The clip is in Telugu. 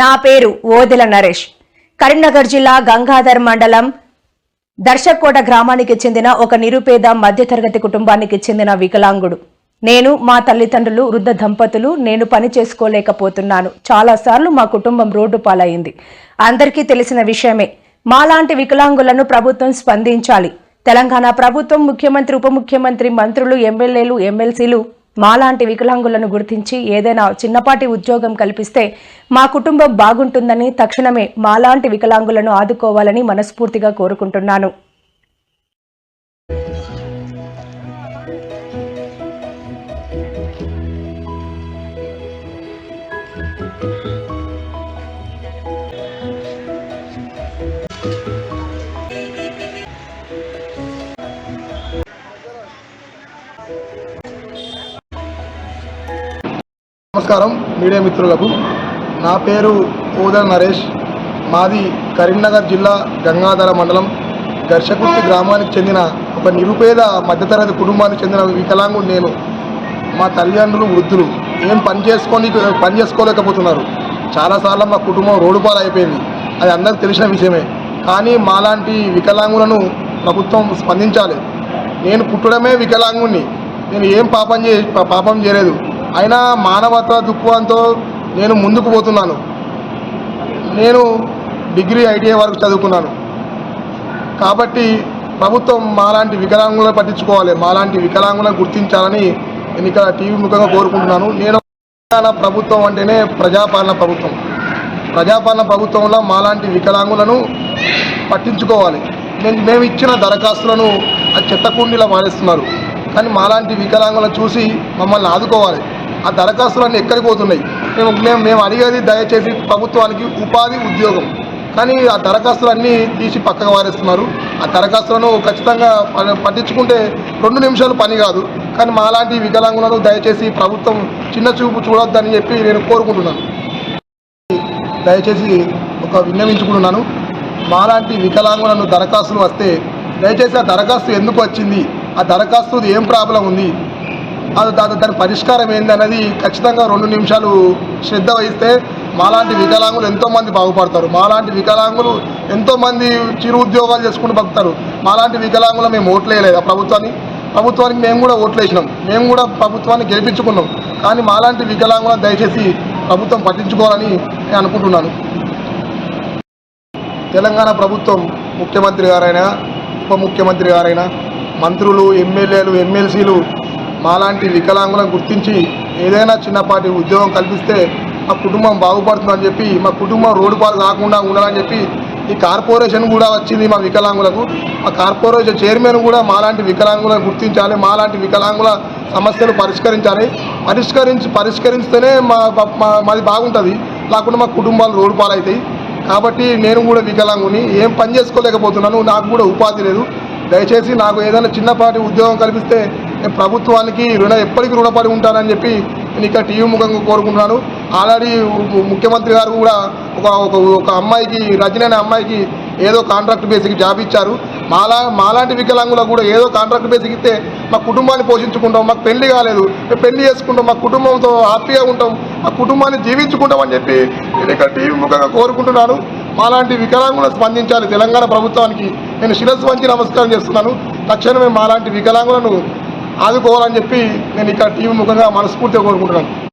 నా పేరు ఓదెల నరేష్. కరీంనగర్ జిల్లా గంగాధర్ మండలం దర్శకోట గ్రామానికి చెందిన ఒక నిరుపేద మధ్యతరగతి కుటుంబానికి చెందిన వికలాంగుడు. నేను మా తల్లిదండ్రులు వృద్ధ దంపతులు నేను పని చేసుకోలేకపోతున్నాను. చాలాసార్లు మా కుటుంబం రోడ్డు పాలయ్యింది అందరికీ తెలిసిన విషయమే మాలాంటి వికలాంగులను ప్రభుత్వం స్పందించాలి. తెలంగాణ ప్రభుత్వం ముఖ్యమంత్రి ఉప ముఖ్యమంత్రి మంత్రులు ఎమ్మెల్యేలు ఎమ్మెల్సీలు మాలాంటి వికలాంగులను గుర్తించి ఏదైనా చిన్నపాటి ఉద్యోగం కల్పిస్తే మా కుటుంబం బాగుంటుందని తక్షణమే మాలాంటి వికలాంగులను ఆదుకోవాలని మనస్ఫూర్తిగా కోరుకుంటున్నాను. నమస్కారం మీడియా మిత్రులకు. నా పేరు ఓదర్ నరేష్. మాది కరీంనగర్ జిల్లా గంగాధర మండలం. ఘర్షకుర్తి గ్రామానికి చెందిన ఒక నిరుపేద మధ్యతరగతి కుటుంబానికి చెందిన వికలాంగుడు నేను. మా తల్లిదండ్రులు వృద్ధులు. ఏం పని చేసుకొని పని చేసుకోలేకపోతున్నారు. చాలాసార్లు మా కుటుంబం రోడ్డు అయిపోయింది అది అందరికి తెలిసిన విషయమే. కానీ మాలాంటి వికలాంగులను ప్రభుత్వం స్పందించాలి. నేను పుట్టడమే వికలాంగుణ్ణి. నేను ఏం పాపం చే పాపం చేయలేదు. అయినా మానవత్వ దృక్పథంతో నేను ముందుకు పోతున్నాను. నేను డిగ్రీ ఐటీఐ వరకు చదువుకున్నాను. కాబట్టి ప్రభుత్వం మాలాంటి వికలాంగులను పట్టించుకోవాలి. మాలాంటి వికలాంగులను గుర్తించాలని నేను ఇక్కడ టీవీ ముఖంగా కోరుకుంటున్నాను. నేను తెలంగాణ ప్రభుత్వం అంటేనే ప్రజాపాలన ప్రభుత్వం. ప్రజాపాలన ప్రభుత్వంలో మాలాంటి వికలాంగులను పట్టించుకోవాలి. మేము మేము ఇచ్చిన దరఖాస్తులను ఆ చెత్త కుండీలో మానేస్తున్నారు కానీ మాలాంటి వికలాంగులను చూసి మమ్మల్ని ఆదుకోవాలి. ఆ దరఖాస్తులన్నీ ఎక్కడికి పోతున్నాయి? మేము మేము మేము అడిగేది దయచేసి ప్రభుత్వానికి ఉపాధి ఉద్యోగం. కానీ ఆ దరఖాస్తులన్నీ తీసి పక్కకు వారేస్తున్నారు. ఆ దరఖాస్తులను ఖచ్చితంగా పట్టించుకుంటే రెండు నిమిషాలు పని కాదు. కానీ మాలాంటి వికలాంగులను దయచేసి ప్రభుత్వం చిన్న చూపు చూడొద్దని చెప్పి నేను కోరుకుంటున్నాను. దయచేసి ఒక విన్నవించుకుంటున్నాను. మాలాంటి వికలాంగులను దరఖాస్తులు వస్తే దయచేసి ఆ దరఖాస్తు ఎందుకు వచ్చింది? ఆ దరఖాస్తు ఏం ప్రాబ్లం ఉంది? అది దాని దాని పరిష్కారం ఏందన్నది ఖచ్చితంగా రెండు నిమిషాలు శ్రద్ధ వహిస్తే మాలాంటి వికలాంగులు ఎంతోమంది బాగుపడతారు. మాలాంటి వికలాంగులు ఎంతోమంది చిరు ఉద్యోగాలు చేసుకుంటూ బతుకుతారు. మాలాంటి వికలాంగులు మేము ఓట్లేయలేదు ఆ ప్రభుత్వాన్ని. ప్రభుత్వానికి మేము కూడా ఓట్లేసినాం. మేము కూడా ప్రభుత్వాన్ని గెలిపించుకున్నాం. కానీ మాలాంటి వికలాంగులను దయచేసి ప్రభుత్వం పట్టించుకోవాలని నేను అనుకుంటున్నాను. తెలంగాణ ప్రభుత్వం ముఖ్యమంత్రి గారైనా ఉప ముఖ్యమంత్రి గారైనా మంత్రులు ఎమ్మెల్యేలు ఎమ్మెల్సీలు మాలాంటి వికలాంగులను గుర్తించి ఏదైనా చిన్నపాటి ఉద్యోగం కల్పిస్తే మా కుటుంబం బాగుపడుతుందని చెప్పి మా కుటుంబం రోడ్డు పాలు కాకుండా ఉండాలని చెప్పి ఈ కార్పొరేషన్ కూడా వచ్చింది మా వికలాంగులకు. ఆ కార్పొరేషన్ చైర్మన్ కూడా మాలాంటి వికలాంగులను గుర్తించాలి మాలాంటి వికలాంగుల సమస్యలు పరిష్కరించాలి. పరిష్కరించి పరిష్కరిస్తేనే మా మాది బాగుంటుంది. లేకుండా మా కుటుంబాలు రోడ్డు పాలవుతాయి కాబట్టి నేను కూడా వికలాంగుని ఏం పని చేసుకోలేకపోతున్నాను నాకు కూడా ఉపాధి లేదు. దయచేసి నాకు ఏదైనా చిన్నపాటి ఉద్యోగం కల్పిస్తే ప్రభుత్వానికి రుణ ఎప్పటికీ రుణపడి ఉంటానని చెప్పి నేను ఇక్కడ టీవీ ముఖంగా కోరుకుంటున్నాను. ఆల్రెడీ ముఖ్యమంత్రి గారు కూడా ఒక ఒక ఒక అమ్మాయికి రజనీ అనే అమ్మాయికి ఏదో కాంట్రాక్ట్ బేసిక్ జాబ్ ఇచ్చారు. మాలా మాలాంటి వికలాంగులకు కూడా ఏదో కాంట్రాక్ట్ బేసిక్ ఇస్తే మా కుటుంబాన్ని పోషించుకుంటాం మాకు పెళ్ళి కాలేదు. మేము పెళ్ళి చేసుకుంటాం మా కుటుంబంతో హ్యాపీగా ఉంటాం మా కుటుంబాన్ని జీవించుకుంటాం అని చెప్పి నేను ఇక్కడ టీవీ ముఖంగా కోరుకుంటున్నాను. మాలాంటి వికలాంగులను స్పందించాలి. తెలంగాణ ప్రభుత్వానికి నేను శిరస్సు వంచి నమస్కారం చేస్తున్నాను. తక్షణమే మాలాంటి వికలాంగులను ఆదుకోవాలని చెప్పి నేను ఇక్కడ టీవీ ముఖంగా మనస్ఫూర్తిగా కోరుకుంటున్నాను